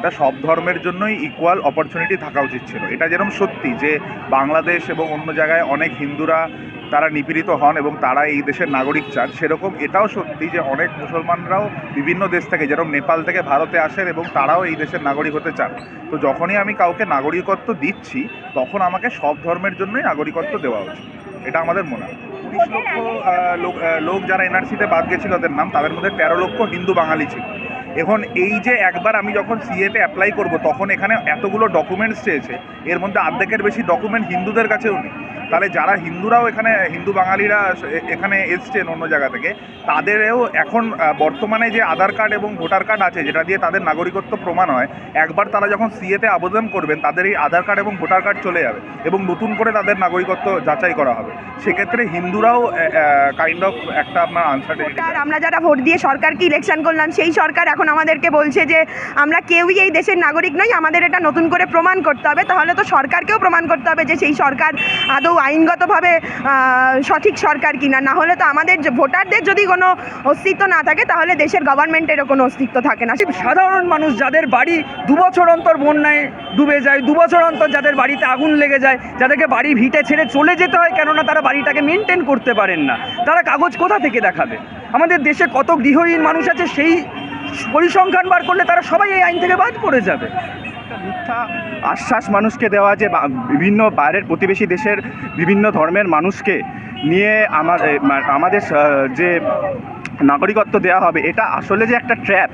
এটা সব ধর্মের জন্যই ইকুয়াল অপরচুনিটি থাকা উচিত ছিল। এটা যেরকম সত্যি যে বাংলাদেশ এবং অন্য জায়গায় অনেক হিন্দুরা তারা নিপীড়িত হন এবং তারা এই দেশের নাগরিক চান, সেরকম এটাও সত্যি যে অনেক মুসলমানরাও বিভিন্ন দেশ থেকে যেরকম নেপাল থেকে ভারতে আসেন এবং তারাও এই দেশের নাগরিক হতে চান। তো যখনই আমি কাউকে নাগরিকত্ব দিচ্ছি, তখন আমাকে সব ধর্মের জন্যই নাগরিকত্ব দেওয়া উচিত। এটা আমাদের মনে হয়। তিরিশ লক্ষ লোক লোক যারা এনআরসিতে বাদ গেছিল, ওদের নাম, তাদের মধ্যে তেরো লক্ষ হিন্দু বাঙালি ছিল। এখন এই যে একবার আমি যখন সিএতে অ্যাপ্লাই করব, তখন এখানে এতগুলো ডকুমেন্টস চেয়েছে এর মধ্যে অর্ধেকের বেশি ডকুমেন্ট হিন্দুদের কাছেও নেই। তাহলে যারা হিন্দুরাও এখানে, হিন্দু বাঙালিরা এখানে এসছেন অন্য জায়গা থেকে, তাদেরও এখন বর্তমানে যে আধার কার্ড এবং ভোটার কার্ড আছে, যেটা দিয়ে তাদের নাগরিকত্ব প্রমাণ হয়, একবার তারা যখন সিএতে আবেদন করবেন, তাদের এই আধার কার্ড এবং ভোটার কার্ড চলে যাবে এবং নতুন করে তাদের নাগরিকত্ব যাচাই করা হবে। সেক্ষেত্রে হিন্দুরাও কাইন্ড অফ একটা আপনার ভোটার আমরা যারা ভোট দিয়ে সরকারকে ইলেকশন করলাম, সেই সরকার এখন আমাদেরকে বলছে যে, আমরা কেউই এই দেশের নাগরিক নই, আমাদের এটা নতুন করে প্রমাণ করতে হবে। তাহলে তো সরকারকেও প্রমাণ করতে হবে যে, সেই সরকার আদৌ আইনগতভাবে সঠিক সরকার কিনা। না হলে তো আমাদের ভোটারদের যদি কোনো অস্তিত্ব না থাকে, তাহলে দেশের গভর্নমেন্টেরও কোনো অস্তিত্ব থাকে না। সাধারণ মানুষ যাদের বাড়ি দুবছর অন্তর বন্যায় ডুবে যায়, দু বছর অন্তর যাদের বাড়িতে আগুন লেগে যায়, যাদেরকে বাড়ি ভিটে ছেড়ে চলে যেতে হয়, কেননা তারা বাড়িটাকে মেনটেন করতে পারেন না। তারা কাগজ কোথা থেকে দেখাবে? আমাদের দেশে কত গৃহহীন মানুষ আছে, সেই পরিসংখ্যান বার করলে তারা সবাই এই আইন থেকে বাদ পড়ে যাবে। মিথ্যা। আশ্বাস মানুষকে দেওয়া যে বিভিন্ন বাইরের প্রতিবেশী দেশের বিভিন্ন ধর্মের মানুষকে নিয়ে আমার আমাদের যে নাগরিকত্ব দেওয়া হবে এটা আসলে যে একটা ট্র্যাপ